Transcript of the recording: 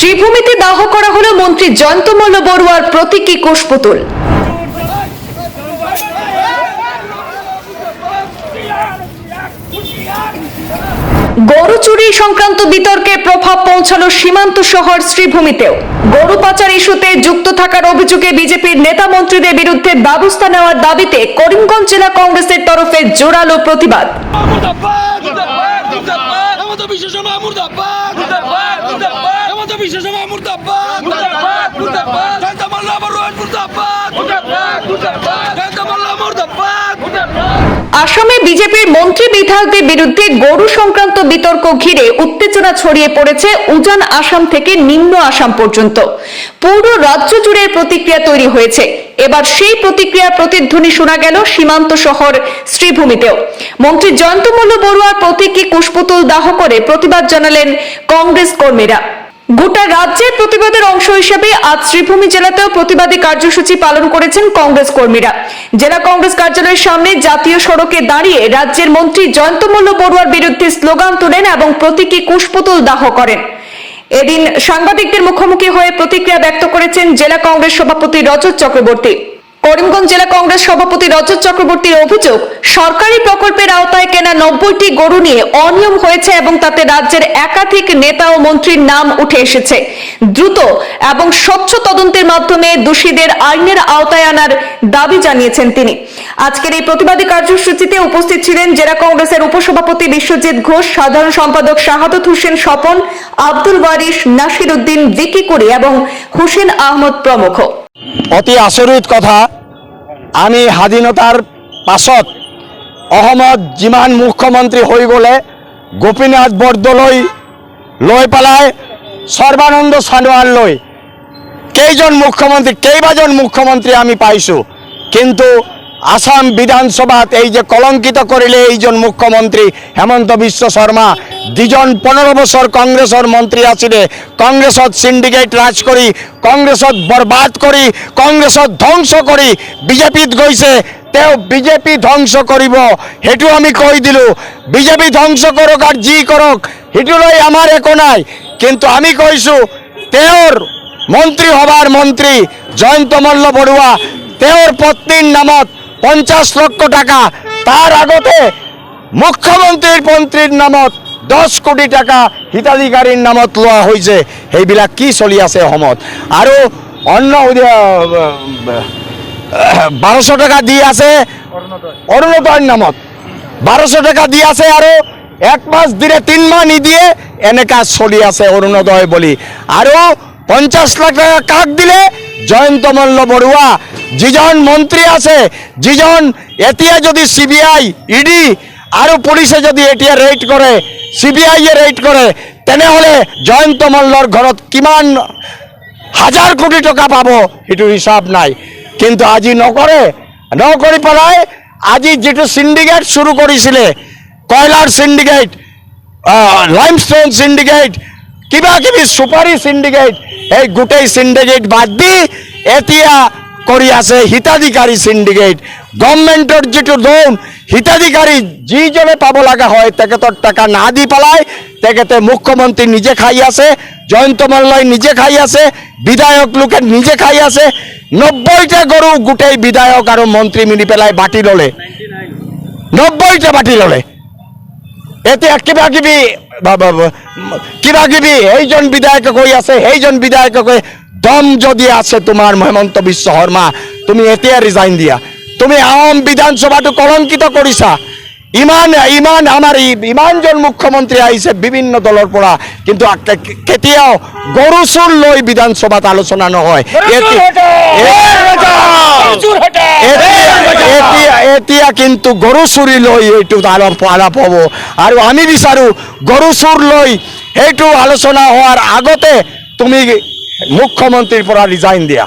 শ্রীভূমিতে দাহ করা হলো মন্ত্রী জয়ন্ত মল্ল বড়ুয়ার প্রতীকী কোষপুতুল গরু চুরি সংক্রান্ত বিতর্কে প্রভাব পৌঁছালো সীমান্ত শহর শ্রীভূমিতেও গরু পাচার ইস্যুতে যুক্ত থাকার অভিযোগে বিজেপির নেতা মন্ত্রীদের বিরুদ্ধে ব্যবস্থা নেওয়ার দাবিতে করিমগঞ্জ জেলা কংগ্রেসের তরফে জোরালো প্রতিবাদ মুর্দাবাদ মুর্দাবাদ মুর্দাবাদ হেমন্ত বিশ্ব শর্মা মুর্দাবাদ মুর্দাবাদ মুর্দাবাদ। হেমন্ত বিশ্ব শর্মা মুর্দাবাদ মুর্দাবাদ। মুর্দাবাদ জয়ন্ত মাল্লা বড়ুয়ান মুর্দাবাদ। মুর্দাবাদ মুর্দাবাদ। জয়ন্ত মাল্লা মুর্দাবাদ। মুর্দাবাদ। আসামে বিজেপির মন্ত্রী বিধায়কদের বিরুদ্ধে গরু সংক্রান্ত বিতর্ক ঘিরে উত্তেজনা ছড়িয়ে পড়েছে উজান আসাম থেকে নিম্ন আসাম পর্যন্ত। পুরো রাজ্য জুড়ে প্রতিক্রিয়া তৈরি হয়েছে। এবার সেই প্রতিক্রিয়ার প্রতিধ্বনি শোনা গেল সীমান্ত শহর শ্রীভূমিতেও। মন্ত্রী জয়ন্ত মল্ল বড়ুয়ার প্রতীকী কুশপুতুল দাহ করে প্রতিবাদ জানালেন কংগ্রেস কর্মীরা। গোটা রাজ্যের প্রতিবাদের অংশ হিসেবে আজ শ্রীভূমি জেলাতেও প্রতিবাদী কার্যসূচি পালন করেছেন কংগ্রেস কর্মীরা। জেলা কংগ্রেস কার্যালয়ের সামনে জাতীয় সড়কে দাঁড়িয়ে রাজ্যের মন্ত্রী জয়ন্ত মল্ল বড়ুয়ার বিরুদ্ধে স্লোগান তোলেন এবং প্রতীকী কুশপুতুল দাহ করেন। এদিন সাংবাদিকদের মুখোমুখি হয়ে প্রতিক্রিয়া ব্যক্ত করেছেন জেলা কংগ্রেস সভাপতি রজত চক্রবর্তী। করিমগঞ্জ জেলা কংগ্রেস সভাপতি রজত চক্রবর্তীর অভিযোগ, সরকারি প্রকল্পের আওতায় কেনা নব্বইটি গরু নিয়ে অনিয়ম হয়েছে এবং তাতে রাজ্যের একাধিক নেতা ও মন্ত্রীর নাম উঠে এসেছে। দ্রুত এবং স্বচ্ছ তদন্তের মাধ্যমে দোষীদের আইনের আওতায় আনার দাবি জানিয়েছেন তিনি। আজকের এই প্রতিবাদী কার্যসূচিতে উপস্থিত ছিলেন জেলা কংগ্রেসের উপসভাপতি বিশ্বজিৎ ঘোষ, সাধারণ সম্পাদক শাহাদত হোসেন স্বপন, আব্দুল ওয়ারিশ নাসির উদ্দিন ভিকি কুরি এবং হুসেন আহমদ প্রমুখ। অতি আচৰিত কথা, আমি স্বাধীনতাৰ পাছত অসমত যিমান মুখ্যমন্ত্ৰী হৈ গ'লে, গোপীনাথ বৰদলৈ লৈ পেলাই সৰ্বানন্দ সোণোৱাললৈ কেইজন মুখ্যমন্ত্ৰী, কেইবাজন মুখ্যমন্ত্ৰী আমি পাইছোঁ। কিন্তু আসাম বিধানসভাত এই যে কলঙ্কিত কৰিলে এইজন মুখ্যমন্ত্ৰী হেমন্ত বিশ্ব শৰ্মা দুজন পোন্ধৰ বছৰ কংগ্ৰেছৰ মন্ত্ৰী আছিলে কংগ্ৰেছত চিণ্ডিকেট ৰাজ কৰি কংগ্ৰেছত বৰবাদ কৰি কংগ্ৰেছত ধ্বংস কৰি বিজেপিত গৈছে, তেওঁ বিজেপি ধ্বংস কৰিব, সেইটো আমি কৈ দিলোঁ। বিজেপি ধ্বংস কৰক আৰু যি কৰক সেইটো লৈ আমাৰ একো নাই। কিন্তু আমি কৈছোঁ, তেওঁৰ মন্ত্ৰী সভাৰ মন্ত্ৰী জয়ন্ত মল্ল বৰুৱা, তেওঁৰ পত্নীৰ নামত পঞ্চাছ লক্ষ টকা। তাৰ আগতে মুখ্যমন্ত্ৰীৰ মন্ত্ৰীৰ নামত দহ কোটি টকা হিতাধিকাৰীৰ নামত লোৱা হৈছে। সেইবিলাক কি চলি আছে অসমত? আৰু অন্য বাৰশ টকা দি আছে অৰুণোদয়ৰ নামত। বাৰশ টকা দি আছে আৰু এক মাস দিলে তিন মাহ নিদিয়ে এনেকা চলি আছে অৰুণোদয় বুলি। আৰু পঞ্চাছ লাখ টকা কাক দিলে? জয়ন্ত মল্ল বৰুৱা। যিজন মন্ত্ৰী আছে, যিজন এতিয়া যদি চি বি আই ইডি আৰু পুলিচে যদি এতিয়া ৰেইড কৰে চি বি আইয়ে ৰেইড কৰে, তেনেহ'লে জয়ন্ত মল্লৰ ঘৰত কিমান হাজাৰ কোটি টকা পাব, সেইটো হিচাপ নাই। কিন্তু আজি নকৰে। নকৰি পেলাই আজি যিটো চিণ্ডিকেট চুৰু কৰিছিলে, কয়লাৰ চিণ্ডিকেট লাইমষ্টোন চিণ্ডিকেট কিবা কিবি চুপাৰী চিণ্ডিকেট এই গোটেই চিণ্ডিকেট বাদ দি এতিয়া কৰি আছে হিতাধিকাৰী চিণ্ডিকেট গভৰ্ণমেণ্টৰ যিটো লোন হিতাধিকাৰী যিজনে পাব লগা হয়, তাকে তেখেতৰ টকা না দি পেলাই তেখেতে মুখ্যমন্ত্ৰী নিজে খাই আছে জয়ন্ত মল্লই নিজে খাই আছে বিধায়ক লোকে নিজে খাই আছে নব্বৈটা গৰু গোটেই বিধায়ক আৰু মন্ত্ৰী মিলি পেলাই বাটি ল'লে। নব্বৈটা বাটি ল'লে। এতিয়া কিবা কিবি বা- বা- বা- কিবা কিবি এইজন বিধায়কে কৈ আছে সেইজন বিধায়কে কৈ দম যদি আছে তোমাৰ হেমন্ত বিশ্ব শৰ্মা তুমি এতিয়া ৰিজাইন দিয়া। তুমি আহোম বিধানসভাটো কলংকিত কৰিছা। ইমান ইমান আমাৰ ইমানজন মুখ্যমন্ত্ৰী আহিছে বিভিন্ন দলৰ পৰা কিন্তু কেতিয়াও গৰু চুৰ লৈ বিধানসভাত আলোচনা নহয়। এতিয়া কিন্তু গৰু চুৰি লৈ এইটো আলাপ হ'ব। আৰু আমি বিচাৰোঁ গৰু চুৰ লৈ সেইটো আলোচনা হোৱাৰ আগতে তুমি মুখ্যমন্ত্ৰীৰ পৰা ৰিজাইন দিয়া।